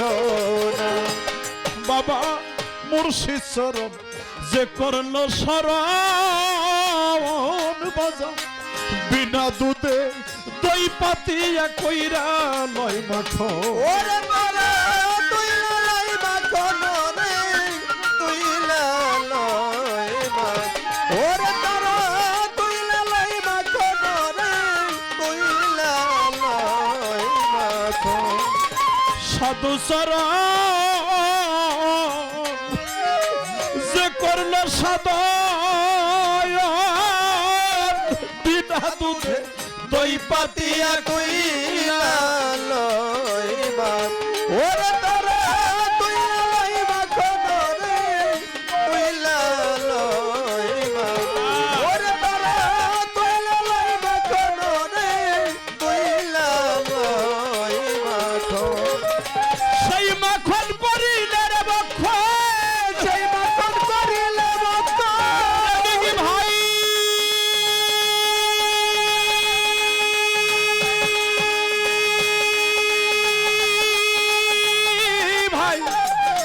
সোনা বাবা, মুর্শিদ সরব যে করল সরণ বাজা। বিনা দুধে দই পাতিয়া কইরা নয় মাঠ সাধু চরণ যে করল সাদয় বিনা দুধে দই পাতিয়া কইরা লইবা ওরে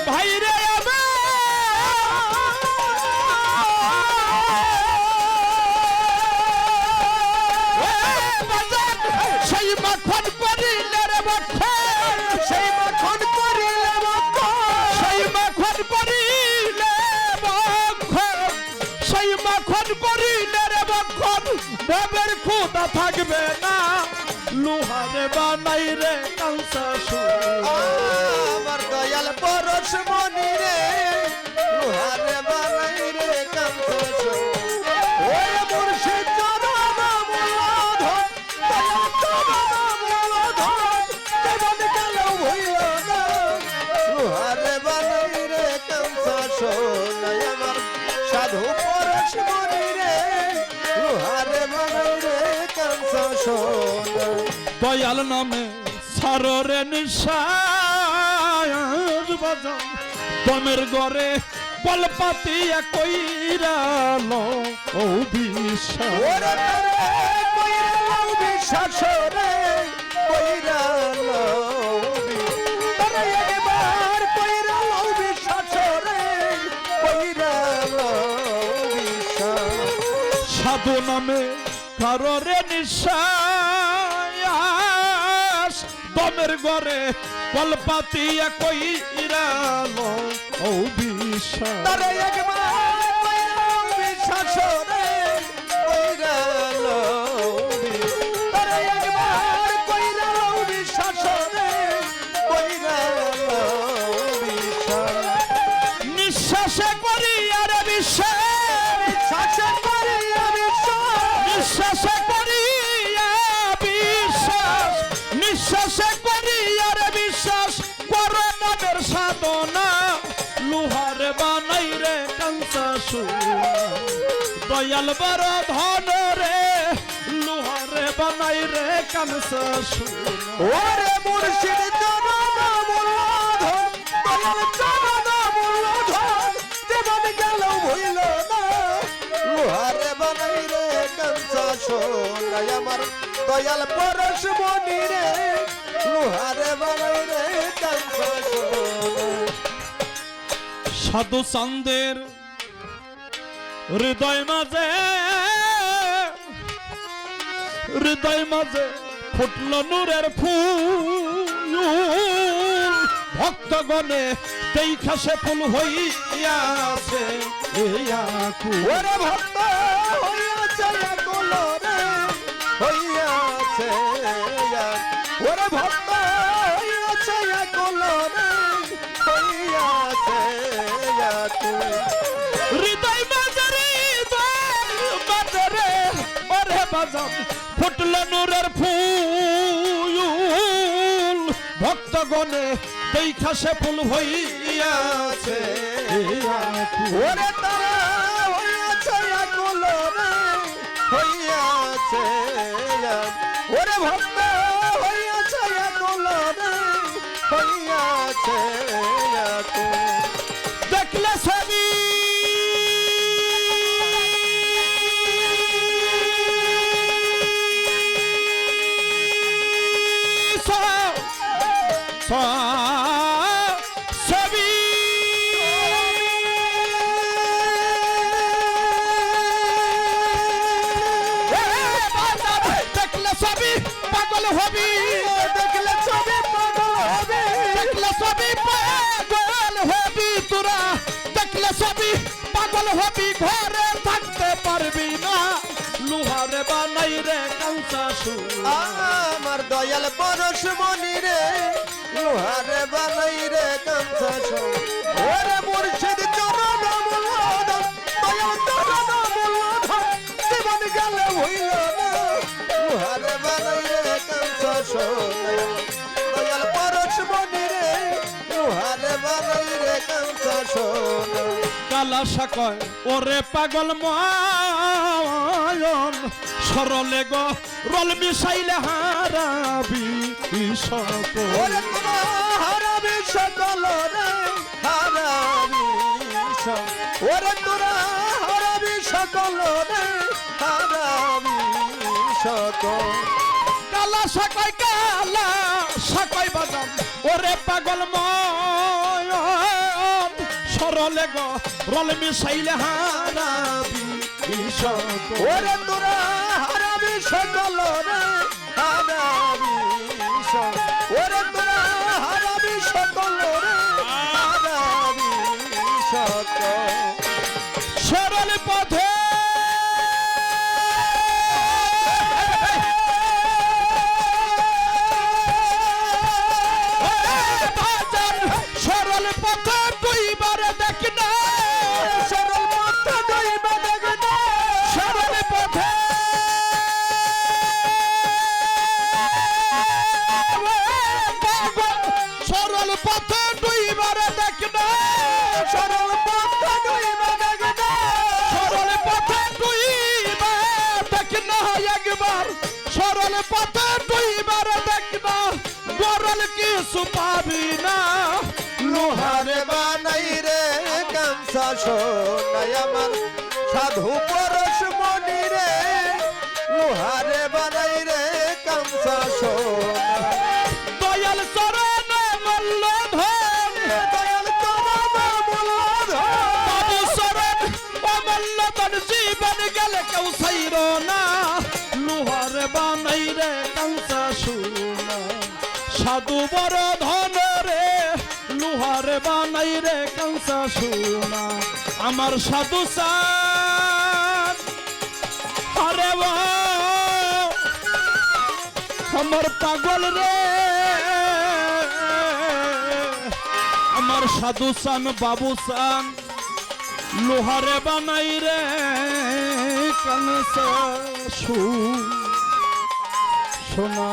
ভাই রে সেই মাখন পরিলে রে বক্ষ। সেই মাখন করিলে মত সেই মাখন করিলে বক্ষণ সেই মাখন করিলে রে বক্ষণ ভবের খুদা থাকবে না। লোহারে বানাই রে কাঁসা মনি রে, লোহারে বানাই রে কান্ত ওরে মুর্শিদ চরণ মূলধন দয়াল চরণ মূলধন কেমন গেল ভইল না। লোহারে বানাই রে কান্ত সোনাই আমার সাধু পরশ মনি রে, লোহারে বানাই রে কান্ত সোনা দয়াল নামে সাররে বাজাও দমের গড়ে কলপাতিয়া কইরালো ও বিশ্বাস রে একবার রে সাধু নামে কারোরে নিঃশ্বাস দমের গড়ে কলপাতিয়া কইরালো ও বিশা তারে একবার সাধনা লোহার বানাই রে কাংসা দয়াল বড় ধন রে, লোহারে বানাই রে কাংসা ওরে মুর্শিদ চরণ মূলধন দয়াল চরণ মূলধন জীবন গেল ভইল না। লোহারে বানাই রে কাঞ্চা সোনাই আমার দয়াল পরশ মনি রে। সাধু চান্দের হৃদয় মাঝে হৃদয় মাঝে ফুটল নূরের ফুল। ভক্তগণে দেখা সে ফুল হইয়াছে ভক্ত! বাজাম ফুটল নূরের ফুল। ভক্তগণে দেখা সে ফুল হইয়াছে। ওরে তারা হইয়াছে হইয়াছে। ওরে ভক্ত হইয়াছে, আকুল হইয়াছে। ছবি দেখলে ছবি পাগল হবি দেখলে ছবি পাগল হবি দেখলে ছবি পাগল হবি তোরা দেখলে ছবি আমার দয়াল পরশ মনি রে বানাই রে কাঞ্চা সো ওরে মুর্শিদ চরণ মূলধন দয়াল চরণ মূলধন জীবন গেল হইল না। লোহারে বানাই রে কাঞ্চা সো দয়াল পরশ মনি রে লোহারে বানাই রে কাঞ্চা সো কালা সাকয় ওরে পাগল ময়ন সরলে গো রল মিশাইলে হারাবি সকল সকল রে হারাবি ওরে তোরা হারাবি সকল রে হারাবি সকল কালা সাকয় কালা সাকয় বাদাম, ওরে পাগল ময়ন সরলে গো, রল মিশাইলে হারাবি ওরে তোরা হারাবি সকল রে হারাবি ওরে তোরা সকল রে পথে দুইবার দেখ না গরল কিছু পাবি না। লোহারে বানাই রে কামসা সাধু পরশ বড় ধন রে লোহার বানাই রে কাঁচা সোনা। আমার সাধু আরে আমার পাগল রে। আমার সাধু সান, বাবু সান, লোহারে বানাই রে কানসা সোনা।